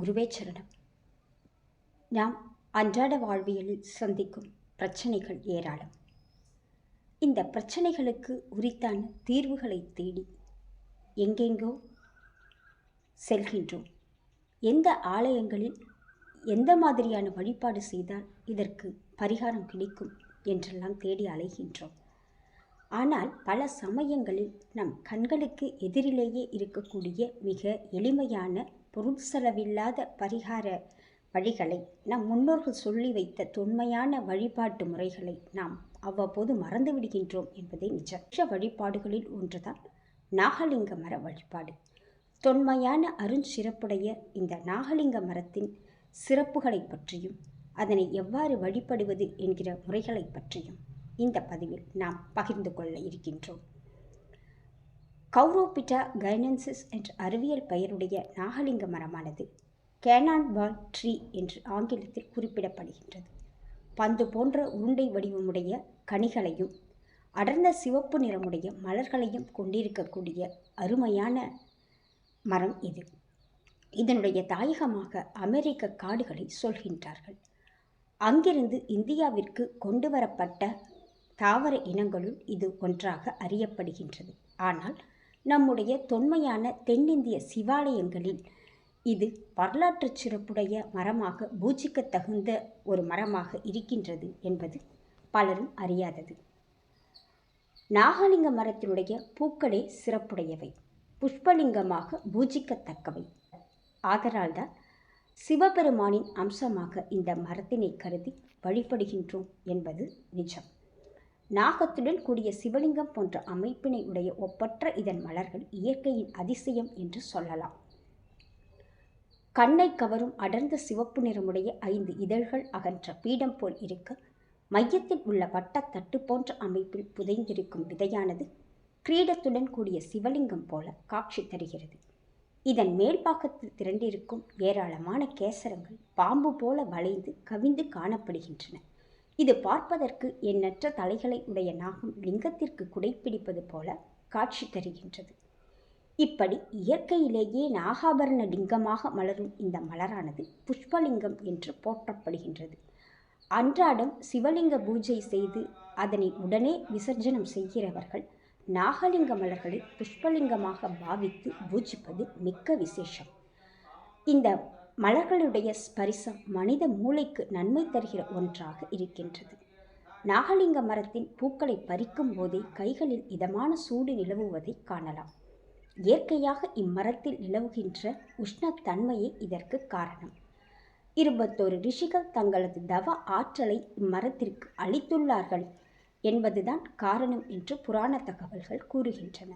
குருவே சரணம். நாம் அன்றாட வாழ்வியலில் சந்திக்கும் பிரச்சனைகள் ஏராளம். இந்த பிரச்சனைகளுக்கு உரித்தான தீர்வுகளை தேடி எங்கெங்கோ செல்கின்றோம். எந்த ஆலயங்களில் எந்த மாதிரியான வழிபாடு செய்தால் இதற்கு பரிகாரம் கிடைக்கும் என்றெல்லாம் தேடி அலைகின்றோம். ஆனால் பல சமயங்களில் நம் கண்களுக்கு எதிரிலேயே இருக்கக்கூடிய மிக எளிமையான பொருட்செலவில்லாத பரிகார வழிகளை நம் முன்னோர்கள் சொல்லி வைத்த தொன்மையான வழிபாட்டு முறைகளை நாம் அவ்வப்போது மறந்து விடுகின்றோம் என்பதே நிஜம். வழிபாடுகளில் ஒன்றுதான் நாகலிங்க மர வழிபாடு. தொன்மையான அருஞ்சிறப்புடைய இந்த நாகலிங்க மரத்தின் சிறப்புகளை பற்றியும் அதனை எவ்வாறு வழிபடுவது என்கிற முறைகளை பற்றியும் இந்த பதிவில் நாம் பகிர்ந்து கொள்ள இருக்கின்றோம். கௌரோபிட்டா கைனன்சிஸ் என்ற அறிவியல் பெயருடைய நாகலிங்க மரமானது கேனான் பால் ட்ரீ என்று ஆங்கிலத்தில் குறிப்பிடப்படுகின்றது. பந்து போன்ற உருண்டை வடிவமுடைய கனிகளையும் அடர்ந்த சிவப்பு நிறமுடைய மலர்களையும் கொண்டிருக்கக்கூடிய அருமையான மரம் இது. இதனுடைய தாயகமாக அமெரிக்க காடுகளை சொல்கின்றார்கள். அங்கிருந்து இந்தியாவிற்கு கொண்டு வரப்பட்ட தாவர இனங்களுள் இது ஒன்றாக அறியப்படுகின்றது. ஆனால் நம்முடைய தொன்மையான தென்னிந்திய சிவாலயங்களில் இது வரலாற்று சிறப்புடைய மரமாக பூஜிக்க தகுந்த ஒரு மரமாக இருக்கின்றது என்பது பலரும் அறியாதது. நாகலிங்க மரத்தினுடைய பூக்களே சிறப்புடையவை புஷ்பலிங்கமாக பூஜிக்கத்தக்கவை. ஆதலால்தான் சிவபெருமானின் அம்சமாக இந்த மரத்தினை கருதி வழிபடுகின்றோம் என்பது நிஜம். நாகத்துடன் கூடிய சிவலிங்கம் போன்ற அமைப்பினை உடைய ஒப்பற்ற இதன் மலர்கள் இயற்கையின் அதிசயம் என்று சொல்லலாம். கண்ணை கவரும் அடர்ந்த சிவப்பு நிறமுடைய ஐந்து இதழ்கள் அகன்ற பீடம் போல் இருக்க மையத்தில் உள்ள வட்டத்தட்டு போன்ற அமைப்பில் புதைந்திருக்கும் விதையானது கிரீடத்துடன் கூடிய சிவலிங்கம் போல காட்சி தருகிறது. இதன் மேல்பாக்கத்தில் திரண்டிருக்கும் ஏராளமான கேசரங்கள் பாம்பு போல வளைந்து கவிந்து காணப்படுகின்றன. இது பார்ப்பதற்கு எண்ணற்ற தலைகளை உடைய நாகம் லிங்கத்திற்கு குடைப்பிடிப்பது போல காட்சி தருகின்றது. இப்படி இயற்கையிலேயே நாகாபரண லிங்கமாக மலரும் இந்த மலரானது புஷ்பலிங்கம் என்று போற்றப்படுகின்றது. அன்றாடம் சிவலிங்க பூஜை செய்து அதனை உடனே விசர்ஜனம் செய்கிறவர்கள் நாகலிங்க மலர்களை புஷ்பலிங்கமாக பாவித்து பூஜிப்பது மிக்க விசேஷம். இந்த மலர்களுடைய ஸ்பரிசம் மனித மூளைக்கு நன்மை தருகிற ஒன்றாக இருக்கின்றது. நாகலிங்க மரத்தின் பூக்களை பறிக்கும் போதே கைகளில் இதமான சூடு நிலவுவதை காணலாம். இயற்கையாக இம்மரத்தில் நிலவுகின்ற உஷ்ணத்தன்மையே இதற்கு காரணம். இருபத்தோரு ரிஷிகள் தங்களது தவ ஆற்றலை இம்மரத்திற்கு அளித்துள்ளார்கள் என்பதுதான் காரணம் என்று புராண தகவல்கள் கூறுகின்றன.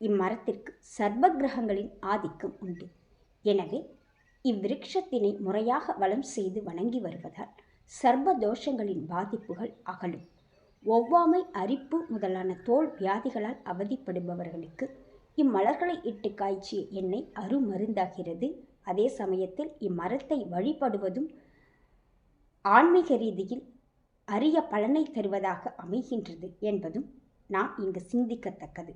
இம்மரத்திற்கு சர்வ கிரகங்களின் ஆதிக்கம் உண்டு. எனவே இவ்விருட்சத்தினை முறையாக வளம் செய்து வணங்கி வருவதால் சர்வ தோஷங்களின் பாதிப்புகள் அகலும். ஒவ்வாமை அரிப்பு முதலான தோல் வியாதிகளால் அவதிப்படுபவர்களுக்கு இம்மலர்களை இட்டு காய்ச்சிய எண்ணெய் அருமருந்தாகிறது. அதே சமயத்தில் இம்மரத்தை வழிபடுவதும் ஆன்மீக ரீதியில் அரிய பலனை தருவதாக அமைகின்றது என்பதும் நாம் இங்கு சிந்திக்கத்தக்கது.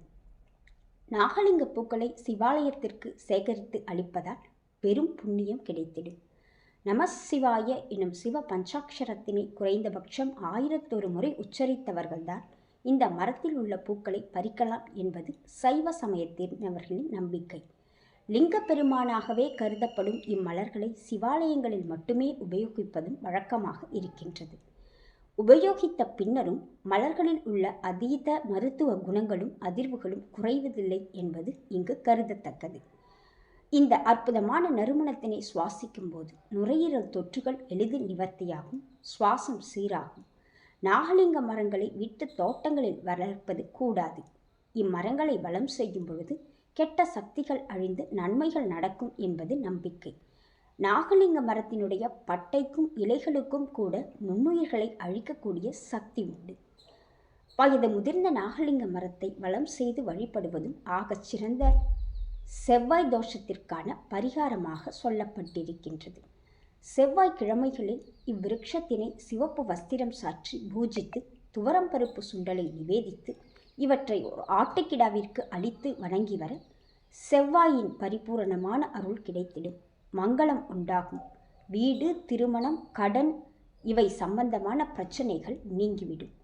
நாகலிங்க பூக்களை சிவாலயத்திற்கு சேகரித்து அளிப்பதால் பெரும் புண்ணியம் கிடைத்திடும் நமசிவாய எனும் சிவ பஞ்சாட்சரத்தினை குறைந்தபட்சம் ஆயிரத்தொரு முறை உச்சரித்தவர்கள்தான். இந்த மரத்தில் உள்ள பூக்களை பறிக்கலாம் என்பது சைவ சமயத்தினவர்களின் நம்பிக்கை. லிங்க பெருமானாகவே கருதப்படும் இம்மலர்களை சிவாலயங்களில் மட்டுமே உபயோகிப்பதும் வழக்கமாக இருக்கின்றது. உபயோகித்த பின்னரும் மலர்களில் உள்ள அதீத மருத்துவ குணங்களும் அதிர்வுகளும் குறைவதில்லை என்பது இங்கு கருதத்தக்கது. இந்த அற்புதமான நறுமணத்தினை சுவாசிக்கும் போது நுரையீரல் தொற்றுகள் எளிதில் நிவர்த்தியாகும் சுவாசம் சீராகும். நாகலிங்க மரங்களை விட்டு தோட்டங்களில் வளர்ப்பது கூடாது. இம்மரங்களை வளம் செய்யும் பொழுது கெட்ட சக்திகள் அழிந்து நன்மைகள் நடக்கும் என்பது நம்பிக்கை. நாகலிங்க மரத்தினுடைய பட்டைக்கும் இலைகளுக்கும் கூட நுண்ணுயிர்களை அழிக்கக்கூடிய சக்தி உண்டு. வயது முதிர்ந்த நாகலிங்க மரத்தை வளம் செய்து வழிபடுவதும் ஆகச் சிறந்த செவ்வாய் தோஷத்திற்கான பரிகாரமாக சொல்லப்பட்டிருக்கின்றது. செவ்வாய் கிழமைகளில் இவ்விருட்சத்தினை சிவப்பு வஸ்திரம் சாற்றி பூஜித்து துவரம் பருப்பு சுண்டலை நிவேதித்து இவற்றை ஒரு ஆட்டுக்கிடாவிற்கு அளித்து வணங்கி வர செவ்வாயின் பரிபூரணமான அருள் கிடைத்திடும். மங்களம் உண்டாகும். வீடு திருமணம் கடன் இவை சம்பந்தமான பிரச்சனைகள் நீங்கிவிடும்.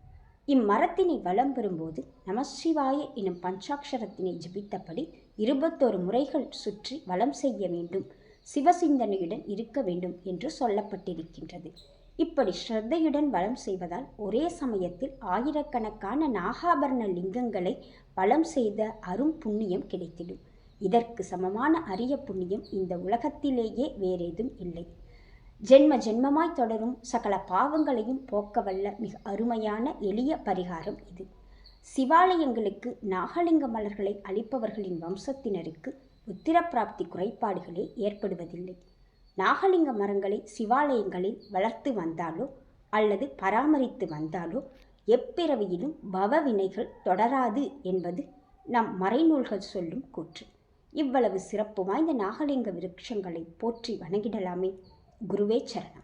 இம்மரத்தினை வலம் பெறும்போது நமசிவாய எனும் பஞ்சாட்சரத்தினை ஜபித்தபடி இருபத்தொரு முறைகள் சுற்றி வலம் செய்ய வேண்டும். சிவசிந்தனையுடன் இருக்க வேண்டும் என்று சொல்லப்பட்டிருக்கின்றது. இப்படி ஸ்ரத்தையுடன் வளம் செய்வதால் ஒரே சமயத்தில் ஆயிரக்கணக்கான நாகாபரண லிங்கங்களை வலம் செய்த அரும் புண்ணியம் கிடைத்திடும். இதற்கு சமமான அரிய புண்ணியம் இந்த உலகத்திலேயே வேறேதும் இல்லை. ஜென்ம ஜென்மமாய் தொடரும் சகல பாவங்களையும் போக்கவல்ல மிக அருமையான எளிய பரிகாரம் இது. சிவாலயங்களுக்கு நாகலிங்க மலர்களை அளிப்பவர்களின் வம்சத்தினருக்கு உத்திரப்பிராப்தி குறைபாடுகளே ஏற்படுவதில்லை. நாகலிங்க மரங்களை சிவாலயங்களில் வளர்த்து வந்தாலோ அல்லது பராமரித்து வந்தாலோ எப்பிறவியிலும் பவ வினைகள் தொடராது என்பது நம் மறைநூல்கள் சொல்லும் கூற்று. இவ்வளவு சிறப்பு வாய்ந்த நாகலிங்க விருட்சங்களை போற்றி வணங்கிடலாமே. குருவே சரணம்.